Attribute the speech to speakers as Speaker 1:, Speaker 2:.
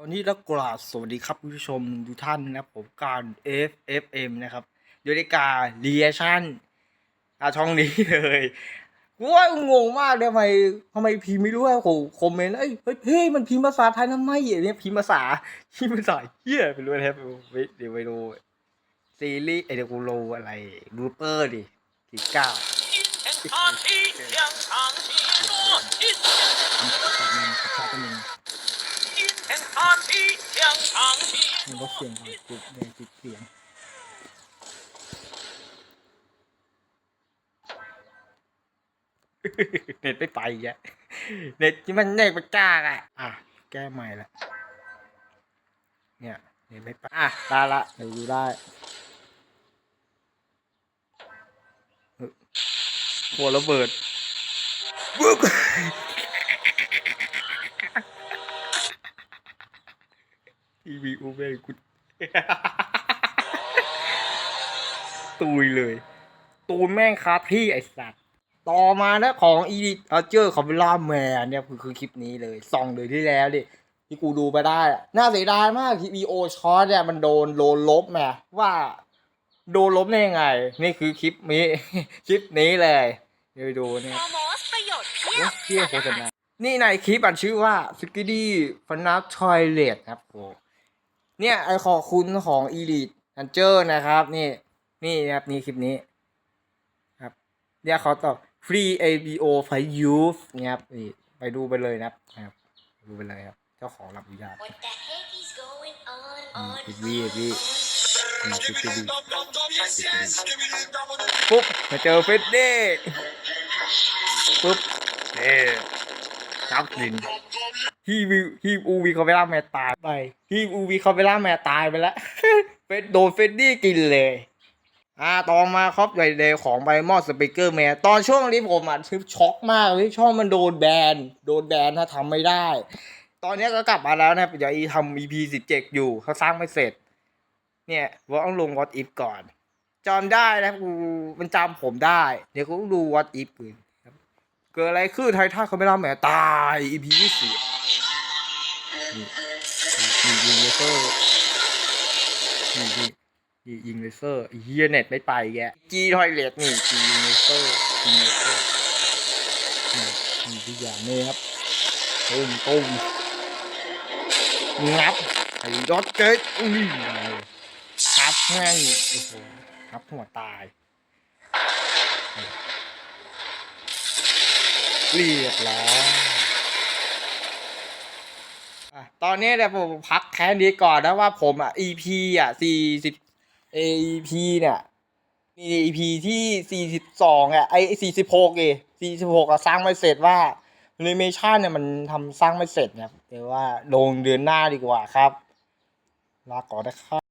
Speaker 1: ตอนนี้แล้วกราบสวัสดีครับคุณผู้ชมทุกท่านนะครับผมการ FFM นะครับโดยการเรียชั่นอาช่องนี้เลยกูว่างงมากเลยทำไมทำไมพิมพ์ไม่รู้ว่าโหคอมเมนต์เอ้ยเฮ้ยมันพิมพ์ภาษาไทยทำไมเนี่ยพิมพ์ภาษาพิมพ์ภาษาเฮียไปรู้นะครับเว้เดี๋ยวไปดูซีรีส์ไอเดกูโลอะไรรูเปอร์ดิสิบเก้า มันลดเสียงก่อนจุดแดงจุดเสียงเน็ตไม่ไปแกเน็ตที่มันเน็ตไปจ้าอะอะ แก้ใหม่ละ เนี่ยเน็ตไม่ไปอะได้ละเดี๋ยวดูได้เออหัวระเบิดบึ๊ก กุดตุยเลย ตูนแม่งคาที่ไอสัตว์ต่อมานะของอีดิอาเจอร์คอมเบล่าแมนเนี่ยคือคือคลิปนี้เลยส่องเลยที่แล้วดิที่กูดูไปได้อะน่าเสียดายมากที่วีโอช็อตเนี่ยมันโดนโดนลบแม่ว่า โดนลบได้ยังไง นี่คือคลิปนี้ คลิปนี้เลยเดี๋ยวไปดูเนี่ย
Speaker 2: โมมอสประโยชน์เพีย
Speaker 1: โอ้
Speaker 2: บ
Speaker 1: เที่ยโฆษณานี่ในคลิปอันชื่อว่าสกิดี้ฟนับทอยเลทครับโอ้ เนี่ยไอขอคุณของอีลิทอันเจอร์นะครับ นี่นี่นะครับนี่คลิปนี้ครับเนี่ยเขาตอบ free ABO for youth เนี่ยครับนี่ไปดูไปเลยนะครับนะครับดูไปเลยครับ เจ้าของรับอนุญาต
Speaker 2: What the heck is going on
Speaker 1: อืม
Speaker 2: on
Speaker 1: ปิดวีปิดวีนี่ปิดวีปิดวีปุ๊บมาเจอเฟสเด้ปุ๊บเด้ครับลิน ฮีวิฮีอูวีคาเวล่าแมนตายไปฮีอูวีคาเวล่าแมนตายไปแล้วเฟสโดนเฟสดี้กินเลยอ่าต่อมาครับไดเดย์ของไบมอสสปีกเกอร์แมนตอนช่วงนี้ผมอะคือช็อกมากเลยช่องมันโดนแบน โดนแบนถ้าทำไม่ได้ ตอนนี้ก็กลับมาแล้วนะครับเดี๋ยวอีทำ EP สิบเจ็ดอยู่เขาสร้างไม่เสร็จ เนี่ยว่าต้องลง What If ก่อนจำได้นะกูมันจำผมได้ เดี๋ยวกูต้องดู What If อื่นครับเกิดอะไรขึ้นไททันเขาไม่รับแหมตาย EP ที่สี่ นี่นี่ยิงเลเซอร์นี่นี่นี่ยิงเลเซอร์เฮียเน็ตไม่ไปแกจีทอยเลตนี่จียิงเลเซอร์ยิงเลเซอร์นี่นี่ทุกอย่างนี่ครับตุ้มตุ้มงับไอ้รถเจ๊อุ้ยครับแม่งโอ้โหครับหัวตายเรียบร้อยอะ ตอนนี้เดี๋ยวผมพักแค่นี้ก่อนนะว่าผมอะ EP อะสี่สิบ EP เนี่ยมี EP ที่สี่สิบสองอะไอสี่สิบหกเอสี่สิบหกอะสร้างไม่เสร็จว่าแอนิเมชันเนี่ยมันทำสร้างไม่เสร็จเนี่ยแต่ว่าลงเดือนหน้าดีกว่าครับ ลาก่อนนะครับ